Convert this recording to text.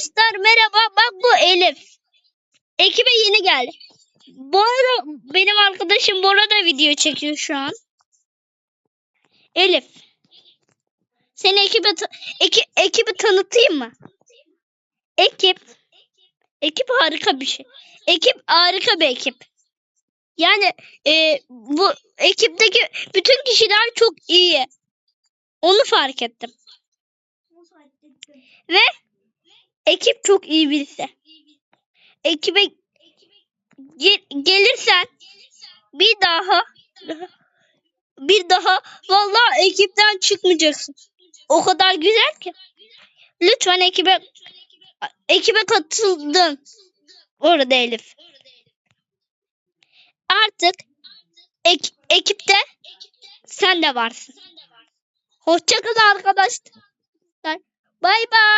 Arkadaşlar merhaba bak bu Elif. Ekibe yeni geldi. Bu arada benim arkadaşım Bora da video çekiyor şu an. Elif. Seni ekibe eki- ekibi tanıtayım mı? Ekip ekip harika bir şey. Ekip harika bir ekip. Yani e, bu ekipteki bütün kişiler çok iyi. Onu fark ettim. Ve ekip çok iyi birisi. Ekibe ge- gelirsen bir daha bir daha vallahi ekipten çıkmayacaksın. O kadar güzel ki. Lütfen ekibe ekibe katıldın. Orada Elif. Artık ek- ekipte sen de varsın. Hoşçakalın arkadaşlar. Bay bay.